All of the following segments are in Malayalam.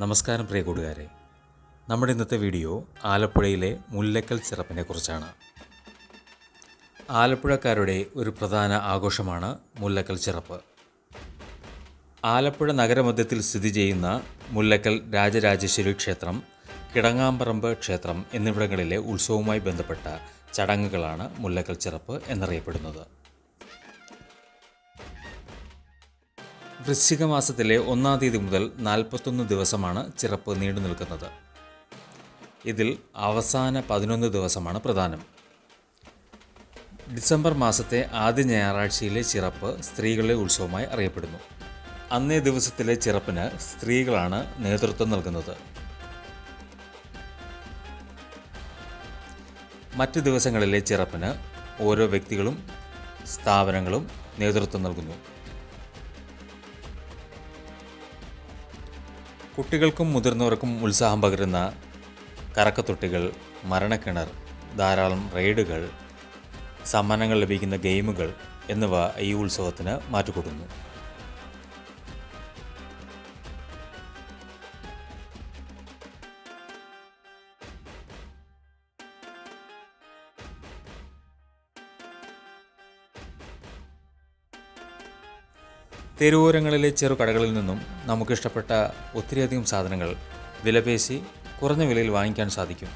നമസ്കാരം പ്രിയ കൂട്ടുകാരെ. നമ്മുടെ ഇന്നത്തെ വീഡിയോ ആലപ്പുഴയിലെ മുല്ലക്കൽ ചിറപ്പിനെ കുറിച്ചാണ്. ആലപ്പുഴക്കാരുടെ ഒരു പ്രധാന ആഘോഷമാണ് മുല്ലക്കൽ ചിറപ്പ്. ആലപ്പുഴ നഗരമധ്യത്തിൽ സ്ഥിതി ചെയ്യുന്ന മുല്ലക്കൽ രാജരാജേശ്വരി ക്ഷേത്രം കിടങ്ങാമ്പറമ്പ് ക്ഷേത്രം എന്നിവിടങ്ങളിലെ ഉത്സവവുമായി ബന്ധപ്പെട്ട ചടങ്ങുകളാണ് മുല്ലക്കൽ ചിറപ്പ് എന്നറിയപ്പെടുന്നത്. വൃശ്ചിക മാസത്തിലെ ഒന്നാം തീയതി മുതൽ നാൽപ്പത്തൊന്ന് ദിവസമാണ് ചിറപ്പ് നീണ്ടു നിൽക്കുന്നത്. ഇതിൽ അവസാന പതിനൊന്ന് ദിവസമാണ് പ്രധാനം ഡിസംബർ മാസത്തെ ആദ്യ ഞായറാഴ്ചയിലെ ചിറപ്പ് സ്ത്രീകളുടെ ഉത്സവമായി അറിയപ്പെടുന്നു. അന്നേ ദിവസത്തിലെ ചിറപ്പിന് സ്ത്രീകളാണ് നേതൃത്വം നൽകുന്നത്. മറ്റ് ദിവസങ്ങളിലെ ചിറപ്പിന് ഓരോ വ്യക്തികളും സ്ഥാപനങ്ങളും നേതൃത്വം നൽകുന്നു. കുട്ടികൾക്കും മുതിർന്നവർക്കും ഉത്സാഹം പകരുന്ന കറക്കത്തൊട്ടികൾ മരണക്കിണർ ധാരാളം റെയ്ഡുകൾ സമ്മാനങ്ങൾ ലഭിക്കുന്ന ഗെയിമുകൾ എന്നിവ ഈ ഉത്സവത്തിന് മാറ്റുകൊടുക്കുന്നു തെരുവോരങ്ങളിലെ ചെറുകടകളിൽ നിന്നും നമുക്കിഷ്ടപ്പെട്ട ഒത്തിരിയധികം സാധനങ്ങൾ വിലപേശി കുറഞ്ഞ വിലയിൽ വാങ്ങിക്കാൻ സാധിക്കും.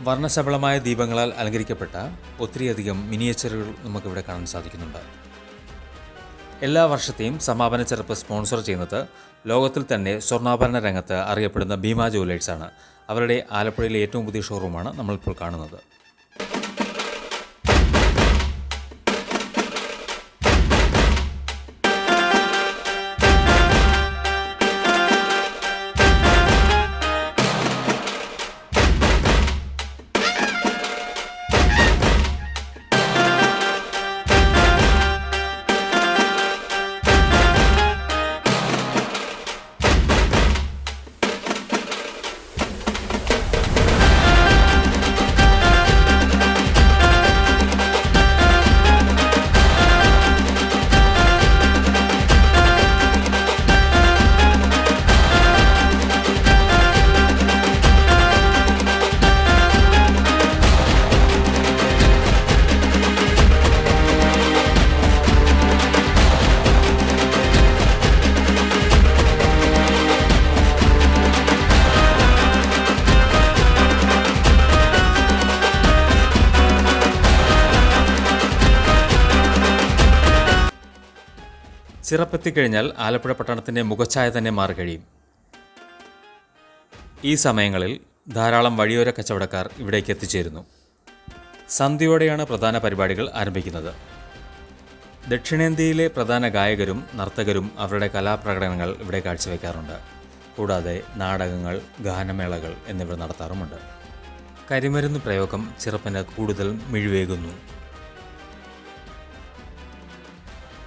വർണശബളമായ ദീപങ്ങളാൽ അലങ്കരിക്കപ്പെട്ട ഒത്തിരിയധികം മിനിയേച്ചറുകൾ നമുക്കിവിടെ കാണാൻ സാധിക്കുന്നുണ്ട്. എല്ലാ വർഷത്തെയും സമാപന ചെറുപ്പ് സ്പോൺസർ ചെയ്യുന്നത് ലോകത്തിൽ തന്നെ സ്വർണാഭരണ രംഗത്ത് അറിയപ്പെടുന്ന ഭീമ ജുവലേഴ്സാണ്. അവരുടെ ആലപ്പുഴയിലെ ഏറ്റവും പുതിയ ഷോറൂമാണ് നമ്മളിപ്പോൾ കാണുന്നത്. ചിറപ്പെത്തിക്കഴിഞ്ഞാൽ ആലപ്പുഴ പട്ടണത്തിന്റെ മുഖച്ഛായ തന്നെ മാറി കഴിയും. ഈ സമയങ്ങളിൽ ധാരാളം വഴിയോര കച്ചവടക്കാർ ഇവിടേക്ക് എത്തിച്ചേരുന്നു. സന്ധ്യയോടെയാണ് പ്രധാന പരിപാടികൾ ആരംഭിക്കുന്നത്. ദക്ഷിണേന്ത്യയിലെ പ്രധാന ഗായകരും നർത്തകരും അവരുടെ കലാപ്രകടനങ്ങൾ ഇവിടെ കാഴ്ചവെക്കാറുണ്ട്. കൂടാതെ നാടകങ്ങൾ ഗാനമേളകൾ എന്നിവ നടത്താറുമുണ്ട്. കരിമരുന്ന് പ്രയോഗം ചെറുപ്പന് കൂടുതൽ മിഴിവേകുന്നു.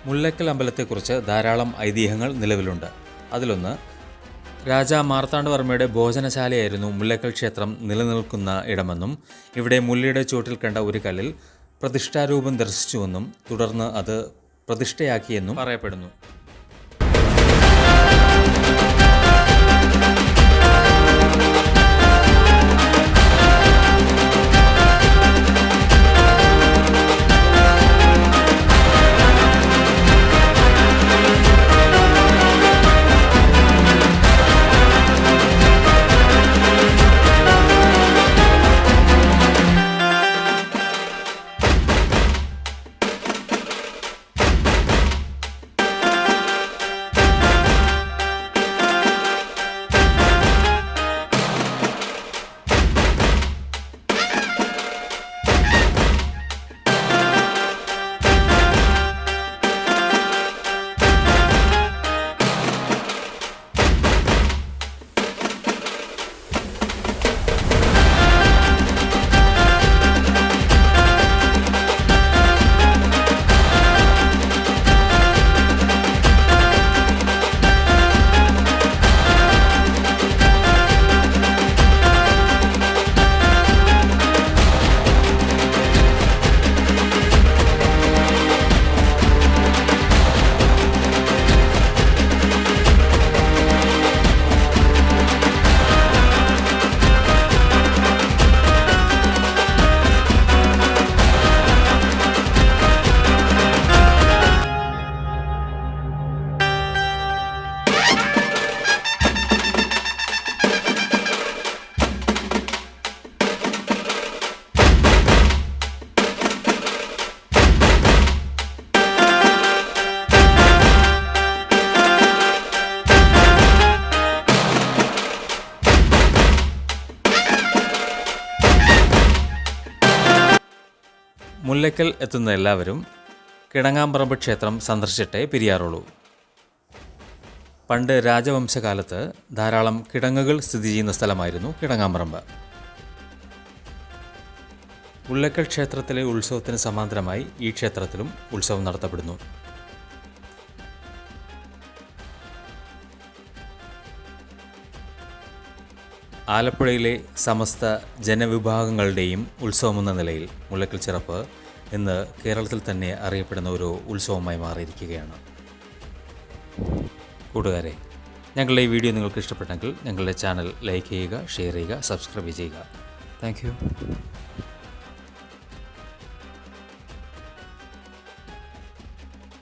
മുല്ലക്കൽ അമ്പലത്തെക്കുറിച്ച് ധാരാളം ഐതിഹ്യങ്ങൾ നിലവിലുണ്ട്. അതിലൊന്ന് രാജ മാർത്താണ്ഡവർമ്മയുടെ ഭോജനശാലയായിരുന്നു മുല്ലക്കൽ ക്ഷേത്രം നിലനിൽക്കുന്ന ഇടമെന്നും ഇവിടെ മുല്ലയുടെ ചുവട്ടിൽ കണ്ട ഒരു കല്ലിൽ പ്രതിഷ്ഠാരൂപം ദർശിച്ചുവെന്നും തുടർന്ന് അത് പ്രതിഷ്ഠയാക്കിയെന്നും പറയപ്പെടുന്നു. മുല്ലയ്ക്കൽ എത്തുന്ന എല്ലാവരും കിടങ്ങാമ്പറമ്പ് ക്ഷേത്രം സന്ദർശിച്ചിട്ടേ പിരിയാറുള്ളൂ. പണ്ട് രാജവംശകാലത്ത് ധാരാളം കിടങ്ങുകൾ സ്ഥിതി ചെയ്യുന്ന സ്ഥലമായിരുന്നു കിടങ്ങാമ്പറമ്പ്. മുല്ലക്കൽ ക്ഷേത്രത്തിലെ ഉത്സവത്തിന് സമാന്തരമായി ഈ ക്ഷേത്രത്തിലും ഉത്സവം നടത്തപ്പെടുന്നു. ആലപ്പുഴയിലെ സമസ്ത ജനവിഭാഗങ്ങളുടെയും ഉത്സവമെന്ന നിലയിൽ മുല്ലക്കൽ ചിറപ്പ് ഇന്ന് കേരളത്തിൽ തന്നെ അറിയപ്പെടുന്ന ഒരു ഉത്സവമായി മാറിയിരിക്കുകയാണ്. കൂട്ടുകാരെ ഞങ്ങളുടെ ഈ വീഡിയോ നിങ്ങൾക്ക് ഇഷ്ടപ്പെട്ടെങ്കിൽ ഞങ്ങളുടെ ചാനൽ ലൈക്ക് ചെയ്യുക ഷെയർ ചെയ്യുക സബ്സ്ക്രൈബ് ചെയ്യുക. താങ്ക്